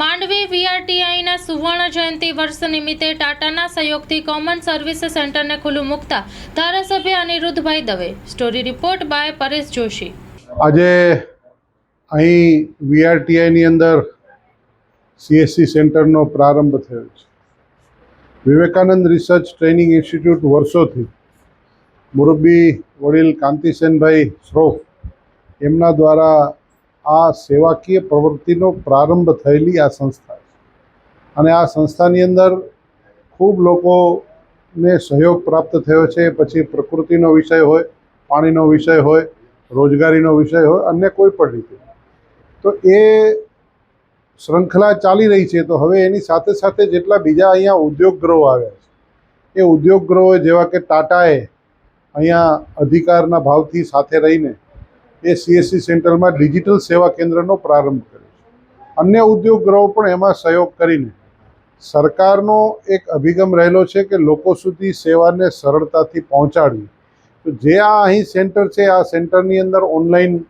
માંડવી વીઆરટીઆઈના સુવર્ણ જયંતિ વર્ષ નિમિત્તે ટાટાના સહયોગથી કોમન સર્વિસ સેન્ટરને ખુલ્લું મૂકતા ધારાસભ્ય Aniruddhbhai Dave. Story report by Paresh Joshi. આજે અહીં વીઆરટીઆઈની અંદર સીએસસી સેન્ટરનો પ્રારંભ થયો છે. વિવેકાનંદ રિસર્ચ ટ્રેનિંગ ઇન્સ્ટિટ્યૂટ વર્ષોથી મુરબ્બી વડીલ કાંતિસેનભાઈ શ્રોફ એમના દ્વારા આ સેવાકીય પ્રવૃત્તિનો પ્રારંભ થયેલી આ સંસ્થા છે. અને આ સંસ્થાની અંદર ખૂબ લોકોને સહયોગ પ્રાપ્ત થયો છે. પછી પ્રકૃતિનો વિષય હોય, પાણીનો વિષય હોય, રોજગારીનો વિષય હોય, અન્ય કોઈ પણ રીતે. તો એ શૃંખલા ચાલી રહી છે. તો હવે એની સાથે સાથે જેટલા બીજા અહીંયા ઉદ્યોગ ગૃહો આવ્યા છે, એ ઉદ્યોગ ગૃહો જેવા કે ટાટાએ અહીંયા અધિકારના ભાવથી સાથે રહીને એ સીએસસી સેન્ટરમાં ડિજિટલ સેવા કેન્દ્રનો પ્રારંભ કર્યો છે. અન્ય ઉદ્યોગ ગૃહો પણ એમાં સહયોગ કરીને સરકારનો એક અભિગમ રહેલો છે કે લોકો સુધી સેવાને સરળતાથી પહોંચાડવી. તો જે આ અહીં સેન્ટર છે, આ સેન્ટરની અંદર ઓનલાઈન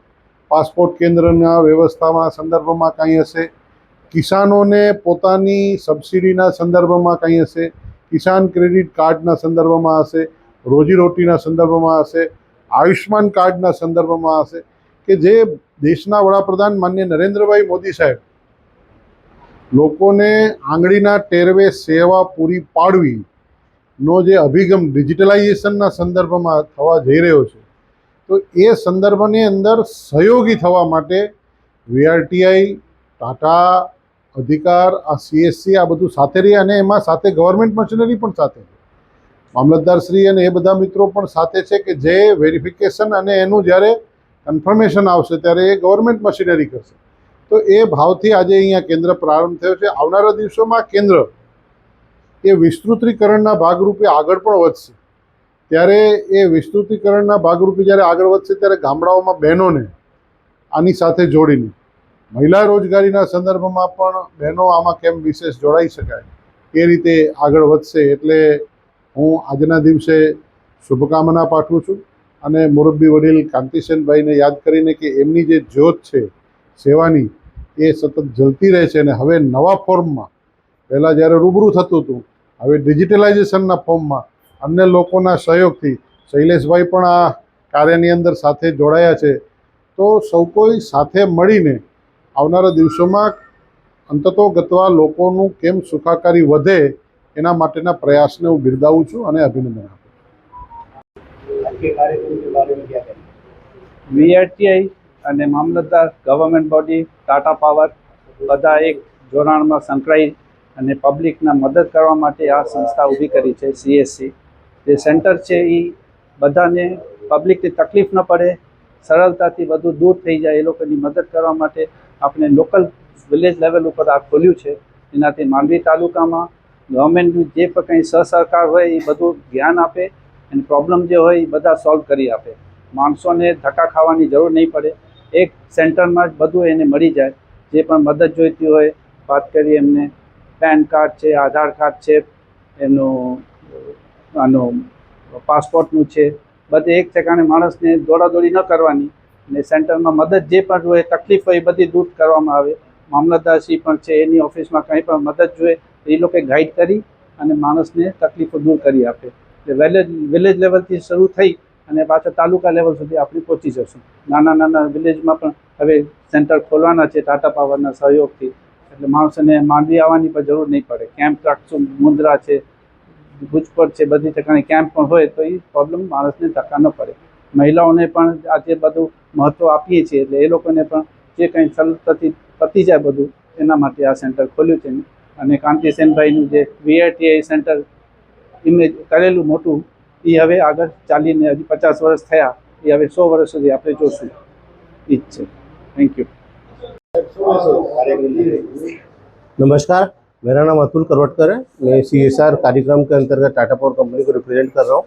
પાસપોર્ટ કેન્દ્રના વ્યવસ્થામાં સંદર્ભમાં કાંઈ હશે? કિસાનોને પોતાની સબસિડીના સંદર્ભમાં કાંઈ હશે? કિસાન ક્રેડિટ કાર્ડના સંદર્ભમાં હશે? રોજીરોટીના સંદર્ભમાં હશે? આયુષ્માન કાર્ડના સંદર્ભમાં હશે કે જે દેશના વડાપ્રધાન માન્ય નરેન્દ્રભાઈ મોદી સાહેબ લોકોને આંગળીના ટેરવે સેવા પૂરી પાડવી નો જે અભિગમ ડિજિટલાઇઝેશનના સંદર્ભમાં થવા જઈ રહ્યો છે, તો એ સંદર્ભની અંદર સહયોગી થવા માટે વીઆરટીઆઈ, ટાટા, અધિકાર, આ સીએસસી આ બધું સાથે રહી અને એમાં સાથે ગવર્મેન્ટ મશીનરી પણ સાથે છે મામલતદારશ્રી અને એ બધા મિત્રો પણ સાથે છે કે જે વેરિફિકેશન અને એનું જ્યારે કન્ફર્મેશન આવશે ત્યારે એ ગવર્મેન્ટ મશીનરી કરશે. તો એ ભાવથી આજે અહીંયા કેન્દ્ર પ્રારંભ થયો છે. આવનારા દિવસોમાં કેન્દ્ર એ વિસ્તૃતીકરણના ભાગરૂપે આગળ પણ વધશે. ત્યારે એ વિસ્તૃતીકરણના ભાગરૂપે જ્યારે આગળ વધશે ત્યારે ગામડાઓમાં બહેનોને આની સાથે જોડીને, મહિલા રોજગારીના સંદર્ભમાં પણ બહેનો આમાં કેમ વિશેષ જોડાઈ શકાય? એ રીતે આગળ વધશે એટલે હું આજના દિવસે શુભકામના પાઠવું છું અને મુરબ્બી વડીલ કાંતિસેનભાઈને યાદ કરીને કે એમની જે જ્યોત છે, સેવાની, એ સતત જલતી રહે છે અને હવે નવા ફોર્મમાં, પહેલાં જ્યારે રૂબરૂ થતું હતું, હવે ડિજિટલાઇઝેશનના ફોર્મમાં અન્ય લોકોના સહયોગથી શૈલેષભાઈ પણ આ કાર્યની અંદર સાથે જોડાયા છે. તો સૌ કોઈ સાથે મળીને આવનારા દિવસોમાં અંતતો ગતવા લોકોનું કેમ સુખાકારી વધે એના માટેના પ્રયાસને હું બિરદાવું છું અને અભિનંદન આપું વીઆરટીઆઈ અને મામલતદાર ગવર્મેન્ટ બોડી ટાટા પાવર બધા એક જોડાણમાં સંકળાઈ અને પબ્લિકના મદદ કરવા માટે આ સંસ્થા ઊભી કરી છે સીએસસી જે સેન્ટર છે એ બધાને પબ્લિકની તકલીફ ન પડે સરળતાથી બધું દૂર થઈ જાય એ લોકોની મદદ કરવા માટે આપણે લોકલ વિલેજ લેવલ ઉપર આ ખોલ્યું છે. એનાથી માંડવી તાલુકામાં ગવર્મેન્ટનું જે પણ કંઈ સહસહકાર હોય એ બધું ધ્યાન આપે અને પ્રોબ્લેમ જે હોય એ બધા સોલ્વ કરી આપે. માણસોને ધક્કા ખાવાની જરૂર નહીં પડે. એક સેન્ટરમાં જ બધું એને મળી જાય. જે પણ મદદ જોઈતી હોય, વાત કરીએ એમને પેન કાર્ડ છે, આધાર કાર્ડ છે એમનું આનું પાસપોર્ટનું છે. બધે એક ઠેકાણે માણસને દોડાદોડી ન કરવાની. અને સેન્ટરમાં મદદ જે પણ હોય, તકલીફ હોય એ બધી દૂર કરવામાં આવે. મામલતદારશ્રી પણ છે, એની ઓફિસમાં કંઈ પણ મદદ જોઈએ એ લોકોએ ગાઈડ કરી અને માણસને તકલીફો દૂર કરી આપે. એટલે વિલેજ વિલેજ લેવલથી શરૂ થઈ અને પાછા તાલુકા લેવલ સુધી આપણે પહોંચી જશું. નાના નાના વિલેજમાં પણ હવે સેન્ટર ખોલવાના છે ટાટા પાવરના સહયોગથી. એટલે માણસોને માંડવી આવવાની પણ જરૂર નહીં પડે. કેમ્પ રાખશું મુંદ્રા છે, ભૂજપર છે, બધી ઠેકાણે કેમ્પ પણ હોય તો એ પ્રોબ્લેમ માણસને ધક્કા ન પડે. મહિલાઓને પણ આજે બધું મહત્ત્વ આપીએ છીએ. એટલે એ લોકોને પણ જે કંઈ સરળતાથી પતી જાય બધું, એના માટે આ સેન્ટર ખોલ્યું છે. અને કાંતિસેનભાઈનું જે વીઆઈટીઆઈ સેન્ટર ઇમેજ કરેલું મોટું એ હવે આગળ ચાલીને હજી પચાસ વર્ષ થયા એ હવે સો વર્ષ સુધી આપણે જોશું એ જ છે થેન્ક યુ શું કહેશો कार्यक्रम में नमस्कार मेरा नाम अतुल करवटकर है मैं सी एस आर कार्यक्रम के अंतर्गत टाटा पावर कंपनी को रिप्रेजेंट कर रहा हूँ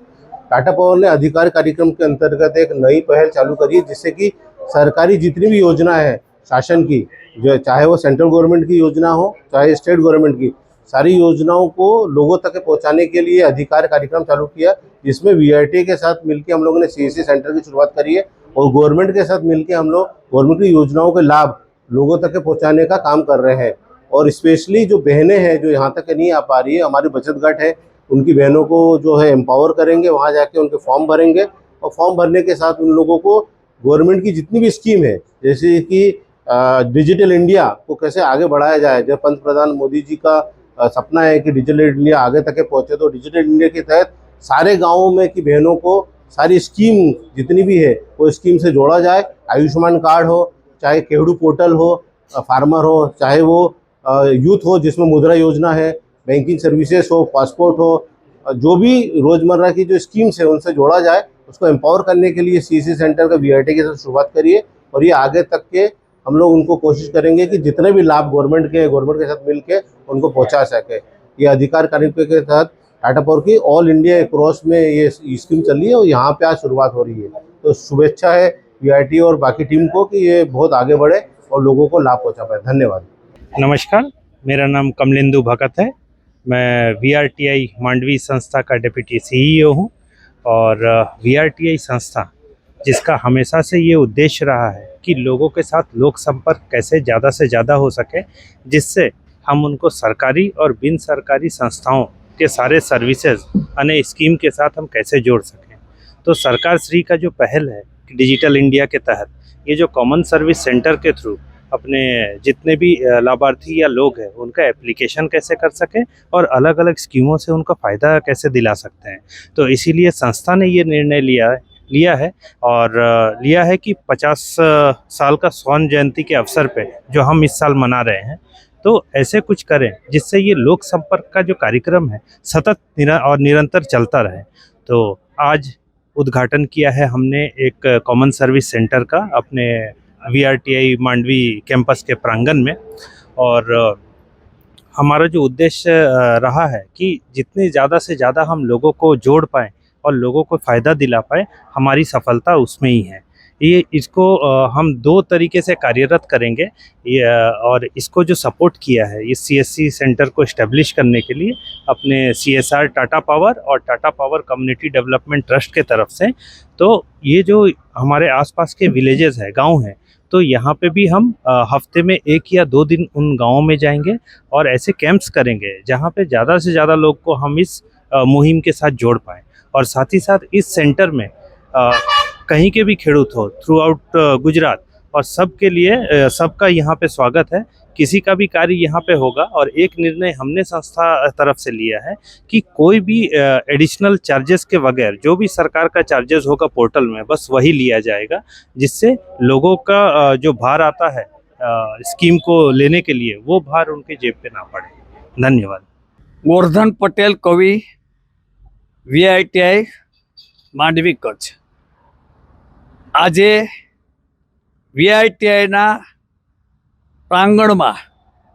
टाटा पावर ने अधिकार कार्यक्रम के अंतर्गत एक नई पहल चालू करी है जिससे कि सरकारी जितनी भी योजना है शासन की जो है, चाहे वो सेंट्रल गवर्नमेंट की योजना हो, चाहे स्टेट गवर्नमेंट की, सारी योजनाओं को लोगों तक पहुँचाने के लिए अधिकार कार्यक्रम चालू किया। जिसमें वी के साथ मिलकर हम लोगों ने सी सेंटर की शुरुआत करी है और गवर्नमेंट के साथ मिलकर हम लोग गवर्नमेंट की योजनाओं के लाभ लोगों तक पहुँचाने का काम कर रहे हैं। और स्पेशली जो बहनें हैं, जो यहाँ तक नहीं आ पा रही है, हमारी बचत गट है, उनकी बहनों को जो है एम्पावर करेंगे, वहाँ जाके उनके फॉर्म भरेंगे और फॉर्म भरने के साथ उन लोगों को गवर्नमेंट की जितनी भी स्कीम है, जैसे कि डिजिटल इंडिया को कैसे आगे बढ़ाया जाए? जब पंत प्रधान मोदी जी का सपना है कि डिजिटल इंडिया आगे तक पहुँचे तो डिजिटल इंडिया के तहत सारे गाँवों में की बहनों को सारी स्कीम जितनी भी है, वो स्कीम से जोड़ा जाए। आयुष्मान कार्ड हो, चाहे केहड़ू पोर्टल हो फार्मर हो, चाहे वो यूथ हो, जिसमें मुद्रा योजना है बैंकिंग सर्विसेज़ हो पासपोर्ट हो जो भी रोज़मर्रा की जो स्कीम्स है, उनसे जोड़ा जाए, उसको एम्पावर करने के लिए सी सेंटर का वी के साथ शुरुआत करिए और ये आगे तक के हम लोग उनको कोशिश करेंगे कि जितने भी लाभ गवर्नमेंट के गवर्नमेंट के साथ मिल के उनको पहुँचा सके। ये अधिकार कार्यक्रम के तहत टाटा पावर की ऑल इंडिया क्रॉस में ये स्कीम चल रही है और यहाँ पे आज शुरुआत हो रही है। तो शुभेच्छा है वी और बाकी टीम को कि ये बहुत आगे बढ़े और लोगों को लाभ पहुँचा पाए। धन्यवाद। नमस्कार, मेरा नाम कमलेंदु भगत है। मैं वीआरटीआई मांडवी संस्था का डिप्टी सीईओ हूँ और वीआरटीआई संस्था जिसका हमेशा से ये उद्देश्य रहा है कि लोगों के साथ लोक संपर्क कैसे ज़्यादा से ज़्यादा हो सके, जिससे हम उनको सरकारी और बिन सरकारी संस्थाओं के सारे सर्विसेज़ अने स्कीम के साथ हम कैसे जोड़ सकें। तो सरकार श्री का जो पहल है डिजिटल इंडिया के तहत, ये जो कॉमन सर्विस सेंटर के थ्रू अपने जितने भी लाभार्थी या लोग हैं, उनका एप्लीकेशन कैसे कर सकें और अलग अलग स्कीमों से उनका फ़ायदा कैसे दिला सकते हैं। तो इसीलिए संस्था ने ये निर्णय लिया है लिया है और लिया है कि 50 साल का स्वर्ण जयंती के अवसर पे जो हम इस साल मना रहे हैं तो ऐसे कुछ करें जिससे ये लोक संपर्क का जो कार्यक्रम है सतत और निरंतर चलता रहे। तो आज उद्घाटन किया है हमने एक कॉमन सर्विस सेंटर का अपने वीआरटीआई मांडवी कैंपस के प्रांगण में और हमारा जो उद्देश्य रहा है कि जितने ज़्यादा से ज़्यादा हम लोगों को जोड़ पाएँ और लोगों को फ़ायदा दिला पाए, हमारी सफलता उसमें ही है। ये इसको हम दो तरीके से कार्यरत करेंगे। और इसको जो सपोर्ट किया है, ये सी सेंटर को इस्टेब्लिश करने के लिए, अपने सीएसआर टाटा पावर और Tata power community development trust के तरफ़ से तो ये जो हमारे आसपास के विलेजेस है, गाँव हैं तो यहाँ पे भी हम हफ़्ते में एक या दो दिन उन गाँवों में जाएँगे और ऐसे कैंप्स करेंगे, जहाँ पे ज़्यादा से ज़्यादा लोग को हम इस मुहिम के साथ जोड़ पाएँ। और साथ ही साथ इस सेंटर में आ, कहीं के भी खेडूत हो थ्रू आउट गुजरात और सबके लिए सबका यहाँ पे स्वागत है। किसी का भी कार्य यहाँ पे होगा और एक निर्णय हमने संस्था तरफ़ से लिया है कि कोई भी एडिशनल चार्जेस के बगैर जो भी सरकार का चार्जेस होगा पोर्टल में बस वही लिया जाएगा जिससे लोगों का जो भार आता है स्कीम को लेने के लिए वो भार उनके जेब पे ना पड़े। धन्यवाद। गोवर्धन पटेल कवि વીઆઈટીઆઈ માંડવી કચ્છ. આજે વીઆઈટીઆઈના પ્રાંગણમાં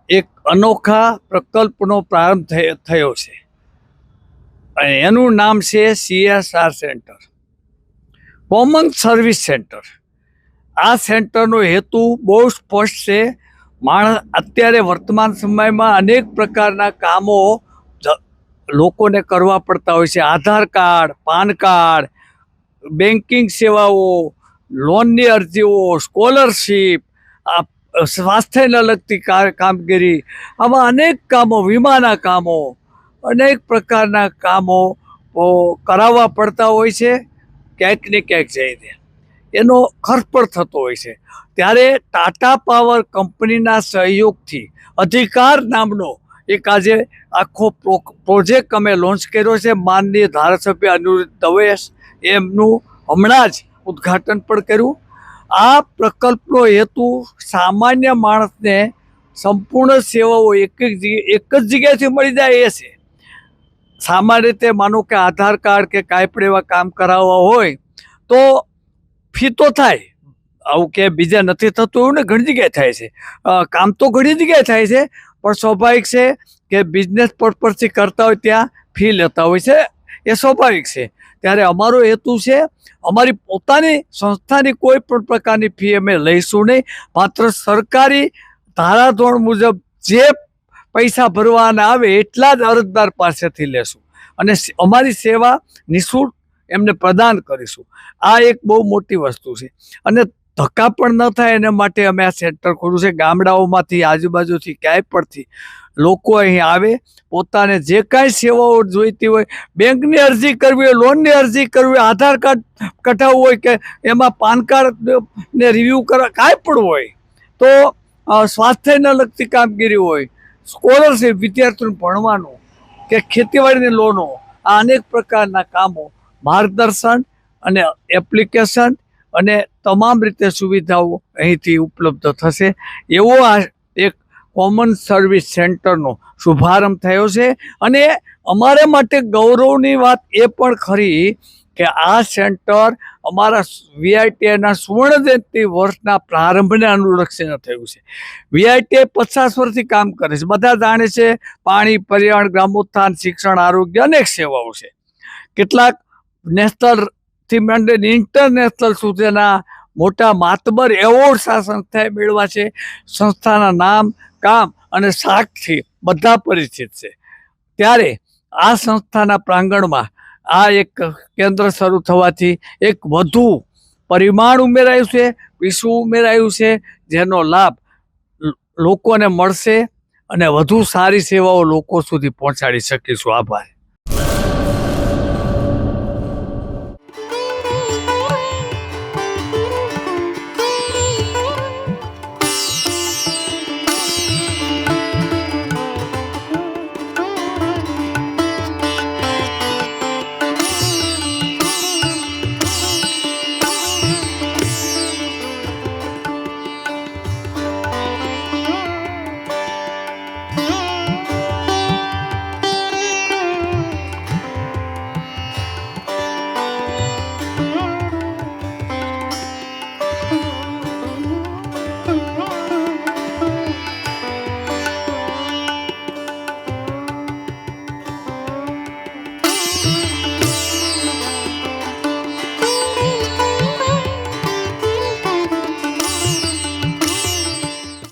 એક અનોખા પ્રકલ્પનો પ્રારંભ થયો છે. અને એનું નામ છે CSR centre. Common service centre. આ સેન્ટરનો હેતુ બહુ સ્પષ્ટ છે. માણસ અત્યારે વર્તમાન સમયમાં અનેક પ્રકારના કામો લોકોને કરવા પડતા હોય છે. Aadhaar card, PAN card banking સેવાઓ, લોનની અરજીઓ, સ્કોલરશીપ સ્વાસ્થ્યને લગતી કામગીરી, આવા અનેક કામો, વીમાના કામો, અનેક પ્રકારના કામો કરાવવા પડતા હોય છે, ક્યાંક ને ક્યાંક જઈને. એનો ખર્ચ પણ થતો હોય છે. ત્યારે ટાટા પાવર કંપનીના સહયોગથી અધિકાર નામનો એક આજે આખો પ્રો- પ્રોજેક્ટ અમે લોન્ચ કર્યો છે. માનનીય ધારાસભ્ય અનિરુદ્ધ દવે એમનું હમણાં જ ઉદ્ઘાટન પણ કર્યું. આ પ્રકલ્પનો હેતુ સામાન્ય માણસને સંપૂર્ણ સેવાઓ એક એક જ જગ્યાએથી મળી જાય એ છે. સામાન્ય રીતે માનો કે આધાર કાર્ડ કે કાંઈ પણ એવા કામ કરાવવા હોય તો ફી તો થાય. આવું કે બીજા નથી થતું એવું ને ઘણી જગ્યાએ થાય છે. કામ તો ઘણી જગ્યાએ થાય છે પણ સ્વાભાવિક છે કે બિઝનેસ પર્પઝથી કરતા હોય ત્યાં ફી લેતા હોય છે. એ સ્વાભાવિક છે. ત્યારે અમારો હેતુ છે, અમારી પોતાની સંસ્થાની કોઈ પણ પ્રકારની ફી અમે લઈશું નહીં. માત્ર સરકારી ધારાધોરણ મુજબ જે પૈસા ભરવાના આવે એટલા જ અરજદાર પાસેથી લેશું. અને અમારી સેવા નિઃશુલ્ક એમને પ્રદાન કરીશું. આ એક બહુ મોટી વસ્તુ છે. અને ધક્કા પણ ન થાય એના માટે અમે આ સેન્ટર ખોલ્યું છે. ગામડાઓમાંથી આજુબાજુથી ક્યાંય પરથી લોકો અહીં આવે, પોતાને જે કાંઈ સેવાઓ જોઈતી હોય, બેંકની અરજી કરવી હોય, લોનની અરજી કરવી હોય, આધાર કાર્ડ કઢાવવું હોય કે એમાં પાન કાર્ડ ને રિવ્યૂ કરવા કાંઈ પણ હોય, તો સ્વાસ્થ્યને લગતી કામગીરી હોય સ્કોલરશીપ વિદ્યાર્થીઓને ભણવાનું કે ખેતીવાડીની લોનો, આ અનેક પ્રકારના કામો માર્ગદર્શન અને એપ્લિકેશન અને તમામ રીતે સુવિધાઓ અહીંથી ઉપલબ્ધ થશે. એવો આ એક કોમન સર્વિસ સેન્ટરનો શુભારંભ થયો છે. અને અમારા માટે ગૌરવની વાત એ પણ ખરી કે આ સેન્ટર અમારા વીઆઈટીઆઈના સુવર્ણ વર્ષના પ્રારંભને અનુલક્ષીને થયું છે. વીઆઈટીઆઈ પચાસ વર્ષથી કામ કરે છે. બધા જાણે છે પાણી, પર્યાવરણ, ગ્રામોત્થાન, શિક્ષણ, આરોગ્ય અનેક સેવાઓ છે. કેટલાક નેશનલથી માંડીને ઇન્ટરનેશનલ સુધીના મોટા માતબર એવોર્ડ આ સંસ્થાએ મેળવ્યા છે. સંસ્થાના નામ, કામ અને સાક્ષી બધા પરિચિત છે. ત્યારે આ સંસ્થાના પ્રાંગણમાં આ એક કેન્દ્ર શરૂ થવાથી એક વધુ પરિમાણ ઉમેરાયું છે, વિશ્વ ઉમેરાયું છે, જેનો લાભ લોકોને મળશે અને વધુ સારી સેવાઓ લોકો સુધી પહોંચાડી શકીશું. આભાર.